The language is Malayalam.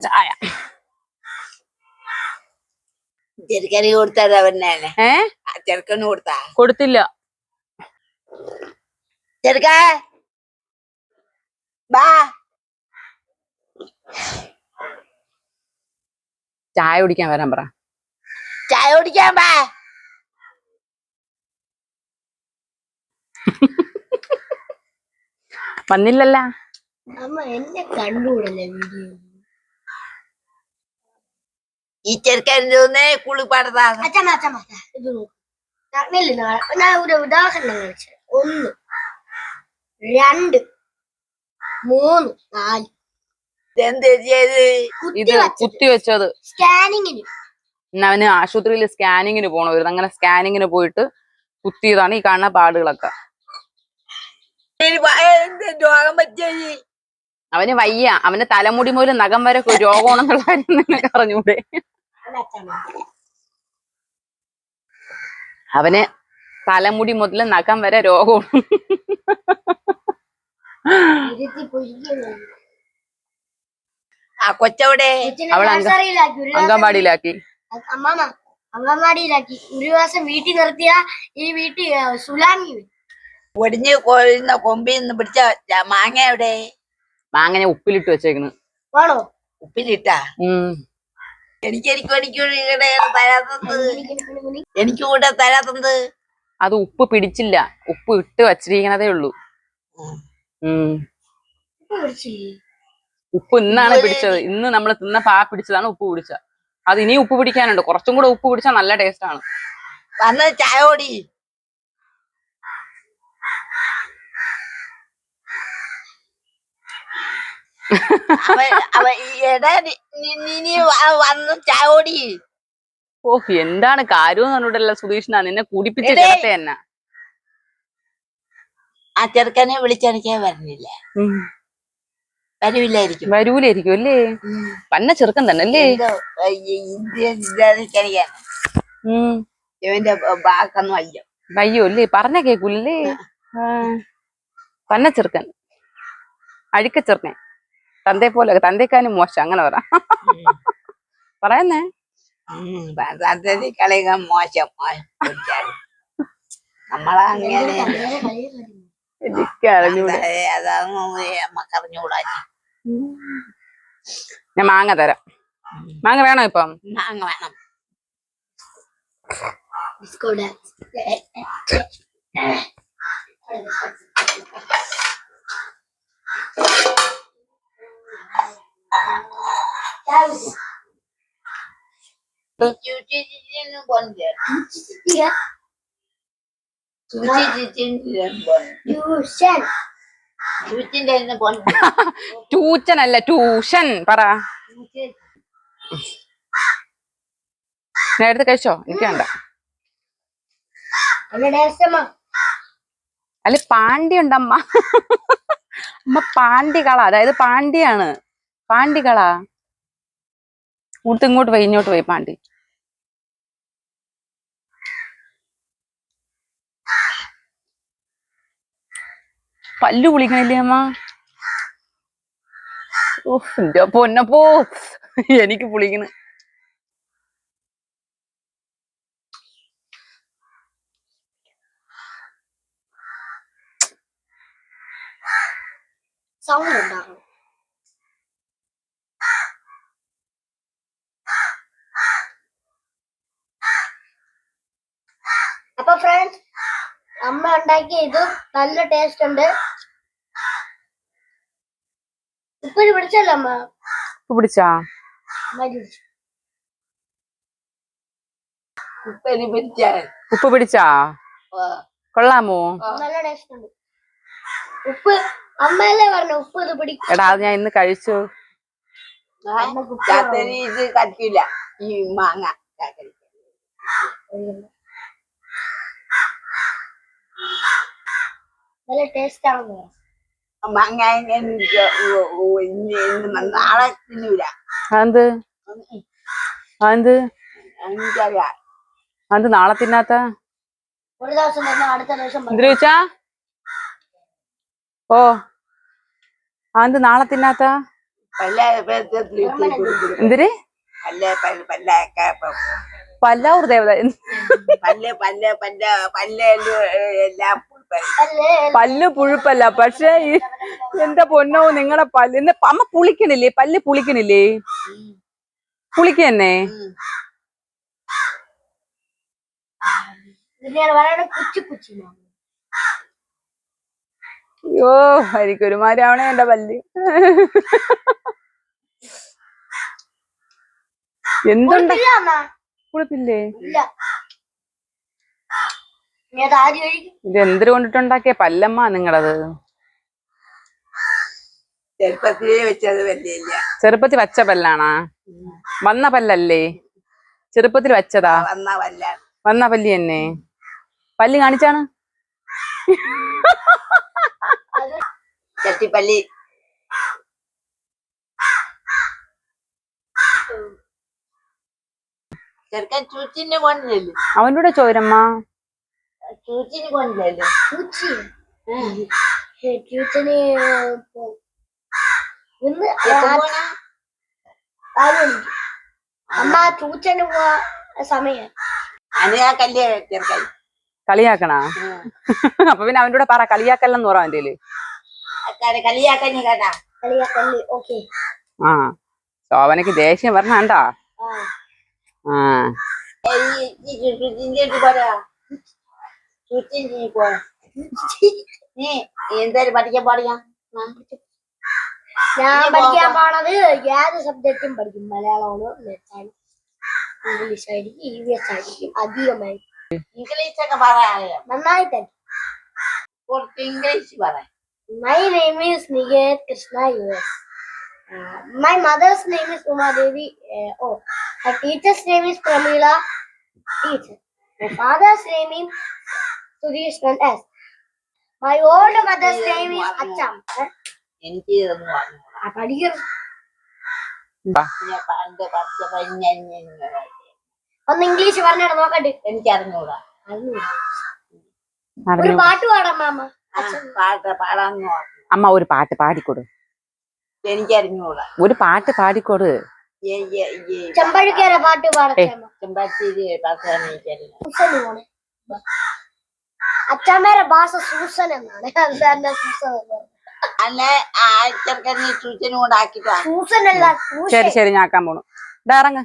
ചായ. ചെറുക്കന് കൊടുത്തത് അവനെ ഏ? ചെറുക്കന് കൊടുത്താ? കൊടുത്തില്ല. ചെറുക്ക. ബാ. ചായ കുടിക്കാൻ വരാൻ പറ. ചായ കുടിക്കാൻ ബാ. വന്നില്ലല്ല. അമ്മ എന്നെ കണ്ടുകൂടല്ലേ വീഡിയോ? ഈ ചെറുക്കൻ തോന്നേ കുളിപ്പാടത്താ. അച്ഛമ്മ അച്ഛമ്മ ഇത് നോക്ക്. നാളെ? ഞാൻ ഒരു ഉദാഹരണം കാണിച്ചു ഒന്ന് രണ്ട് മൂന്ന് നാല്. ഇത് കുത്തി വെച്ചത്. സ്കാനിങ്ങിന്. അവന് ആശുപത്രിയിൽ സ്കാനിങ്ങിന് പോണമായിരുന്നു അങ്ങനെ സ്കാനിങ്ങിന് പോയിട്ട് കുത്തിയതാണ് ഈ കാണുന്ന പാടുകളൊക്കെ. രോഗം അവന് വയ്യ. അവന്റെ തലമുടി മുതൽ നഖം വരെ രോഗമാണെന്നുള്ള കാര്യം നിനക്ക് അറിഞ്ഞൂടെ? അവന് തലമുടി മുതൽ നഖം വരെ രോഗവും ആ കൊച്ചവിടെ? അവൾ അംഗൻവാടിയിലാക്കി. അമ്മാമ അംഗൻവാടിയിലാക്കി. ഒരു മാസം വീട്ടിൽ നിർത്തിയ ഈ വീട്ടിൽ സുലാമി. ഒടിഞ്ഞ് കൊഴുന്ന കൊമ്പിൽ നിന്ന് പിടിച്ച മാങ്ങ എവിടെ? മാങ്ങനെ ഉപ്പിലിട്ട് വെച്ചേക്കണ്. വേണോ? ഉപ്പിലിട്ടാ? ഉം. എനിക്ക്. കൂടെ തരാത്തത് അത് ഉപ്പ് പിടിച്ചില്ല. ഉപ്പ് ഇട്ട് വച്ചിരിക്കണതേ ഉള്ളൂ. ഉപ്പ് ഇന്നാണ് പിടിച്ചത്. ഇന്ന് നമ്മൾ തിന്ന പാ പിടിച്ചതാണ് ഉപ്പ് പിടിച്ച അത് ഇനി ഉപ്പ് പിടിക്കാനുണ്ട്. കുറച്ചും കൂടെ ഉപ്പ് പിടിച്ചാൽ നല്ല ടേസ്റ്റ് ആണ്. ചായോടി ചായ ഓടി ഓടി ഓ എന്താണ് കാര്യം പറഞ്ഞിട്ടല്ല സുധീഷ്ണ നിന്നെ കുടിപ്പിച്ച. ചേർത്ത തന്നെ ആ ചെറുക്കനെ വിളിച്ചെനിക്കാൻ വരുന്നില്ല വരൂലായിരിക്കും. വരൂലായിരിക്കും അല്ലേ? പന്ന ചെറുക്കൻ തന്നെ അല്ലേ ഇവന്റെ ബാക്കൊന്നും അയ്യോ അല്ലേ? പറഞ്ഞ കേക്കൂലല്ലേ? പന്ന ചെറുക്കൻ. അഴുക്ക ചെറുക്കൻ തന്തേ പോലെ തന്തേക്കാനും മോശം അങ്ങനെ പറ. പറയുന്നേ. മോശം നമ്മളങ്ങനെ ഞാൻ മാങ്ങ തരാം. മാങ്ങ വേണോ ഇപ്പം? മാങ്ങ വേണം. ട്യൂച്ചൻ അല്ല ട്യൂഷൻ പറ. എടുത്ത് കഴിച്ചോ? എനിക്ക് വേണ്ട. അല്ല പാണ്ടി ഉണ്ടമ്മ. അമ്മ പാണ്ടികള. അതായത് പാണ്ടിയാണ്. പാണ്ടികള. ഇങ്ങോട്ട് ഇങ്ങോട്ട് പോയി ഇങ്ങോട്ട് പോയി പാണ്ടി. പല്ലു കുളിക്കണില്ലേ അമ്മ? എന്റെ പൊന്നപ്പോ എനിക്ക് പുളിക്കണ് സൗണ്ട് ഉണ്ടാക്കണം അപ്പൊ ഫ്രണ്ട്സ് അമ്മ ചെയ്തു ഇത് നല്ല ടേസ്റ്റ് ഉണ്ട്. ഉപ്പിന് പിടിച്ചല്ലോ അമ്മ? ഉപ്പ് പിടിച്ചാ? ഉപ്പ് പിടിച്ചാ? കൊള്ളാമോ? നല്ല ടേസ്റ്റ് ഉണ്ട്. ഉപ്പ് അമ്മയല്ലേ പറഞ്ഞു ഉപ്പ് ഇത് പിടിക്കും. എടാ അത് ഞാൻ ഇന്ന് കഴിച്ചു. ഇത് കഴിക്കില്ല ഈ മാങ്ങ നല്ല ടേസ്റ്റ് ആണെന്ന് പറഞ്ഞു മാങ്ങ നാളെ തിന്നൂല അതെന്ത് അതെന്ത് എനിക്കറിയാം അത് നാളെ തിന്നാത്ത ഒരു ദിവസം തന്നെ അടുത്ത ദിവസം എന്തിനു ഓ അത് നാളെ തിന്നാത്ത പല്ല എന്തിര് പല്ല പല്ല പല്ലൊക്കെ പല്ലാവൂർ ദേവത പല്ല് പല്ല് പല്ല പല്ല് എല്ലാം പല്ല് പുഴുപ്പല്ല. പക്ഷേ ഈ എന്റെ പൊന്നോ നിങ്ങളെ പല്ല് അമ്മ പുളിക്കണില്ലേ? പല്ല് പുളിക്കണില്ലേ? പുളിക്ക തന്നെ ഇതിനെയാണ് കുച്ചി കുച്ചി മാമ അയ്യോ ആവണേ എന്റെ പല്ല്. എന്തുണ്ട്? ഇല്ല അമ്മ പുളിപ്പില്ലേ ഇല്ല നീ അത് ആദ്യം കഴിക്കും ഇത് എന്തിനു കൊണ്ടിട്ടുണ്ടാക്കിയ പല്ലമ്മ നിങ്ങളത്? ചെറുപ്പത്തിൽ വച്ച പല്ലാണാ? വന്ന പല്ലല്ലേ? ചെറുപ്പത്തിൽ വച്ചതാ? വന്ന പല്ലി തന്നെ. പല്ല് കാണിച്ചാണ്? ചട്ടിപ്പല്ലി. ചെറുക്കൻ അവനോട് ചോരമ്മ. ട്യൂഷന് ഇന്ന് അമ്മ പോവാ സമയം കളിയാക്കണാ അപ്പൊ പിന്നെ അവന്റെ കൂടെ പറ കളിയാക്കല്ലെന്ന് പറ അവന്റെ ആ ശോഭനക്ക് ദേഷ്യം പറഞ്ഞാണ്ടാ ആ നീ എന്തായാലും പഠിക്കാൻ പാടിയാ ഞാൻ പഠിക്കാൻ പോണത് ഏത് സബ്ജക്റ്റും പഠിക്കും മലയാളമാണ് മെച്ചാണ് ഇംഗ്ലീഷ് ആയിരിക്കും ഇ വി എസ് ആയിരിക്കും അധികമായി ഇംഗ്ലീഷ് ഒക്കെ പറയാം നന്നായിട്ട് കുറച്ച് ഇംഗ്ലീഷ് പറയാം My name is Niket Krishna US. Uh, my mother's name is Uma Devi. Uh, oh, my teacher's name is Pramila. Teacher. My yes my old mother's name is old mother's name is Acham. Eh? എനിക്ക് ഇങ്ങനെ ഒന്ന് ഇംഗ്ലീഷ് പറഞ്ഞാണ് നോക്കട്ടെ. എനിക്ക് അറിഞ്ഞൂടാ. ഒരു പാട്ട് പാടാം മാമ. പാട്ട് പാടാന്ന് അമ്മ ഒരു പാട്ട് പാടിക്കൊടു. എനിക്ക് അറിഞ്ഞൂടാ ഒരു പാട്ട് പാടിക്കൊടു. ചെമ്പഴുക്കേര പാട്ട് പാടത്തെ ചെമ്പാശ്ശേരി പാട്ട് അച്ഛമ്മേരെ ഭാഷ സൂസൻ എന്നാണ്. അത് തന്നെ സൂസൻ. അല്ലെ ആ സൂസൻ അല്ല സൂസൻ. ശരി ശരി ഞാൻ പോണു. ഇതാ ഇറങ്ങ്.